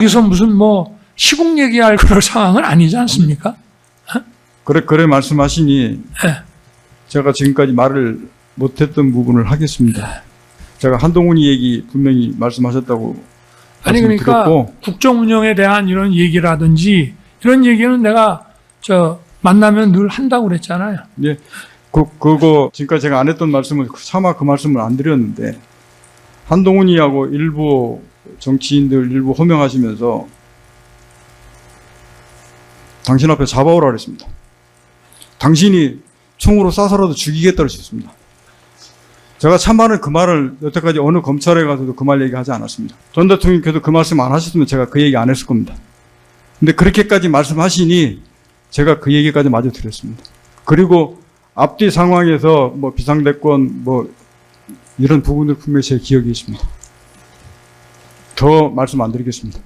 여기서 무슨 뭐 시국 얘기할 그럴 상황은 아니지 않습니까? 그래 그래 말씀하시니 예. 제가 지금까지 말을 못했던 부분을 하겠습니다. 제가 한동훈이 얘기 분명히 말씀하셨다고 아니 그러니까 드렸고 국정 운영에 대한 이런 얘기라든지 이런 얘기는 내가 저 만나면 늘 한다고 그랬잖아요. 예, 그, 그거 지금까지 제가 안 했던 말씀을 차마 그 말씀을 안 드렸는데 한동훈이하고 일부 정치인들 일부 호명하시면서 당신 앞에 잡아오라 그랬습니다. 당신이 총으로 쏴서라도 죽이겠다 그러셨습니다. 제가 참말은 그 말을 여태까지 어느 검찰에 가서도 그 말 얘기하지 않았습니다. 전 대통령께서 그 말씀 안 하셨으면 제가 그 얘기 안 했을 겁니다. 근데 그렇게까지 말씀하시니 제가 그 얘기까지 마저 드렸습니다. 그리고 앞뒤 상황에서 뭐 비상대권 뭐 이런 부분들 분명히 제 기억에 있습니다. 더 말씀 안 드리겠습니다.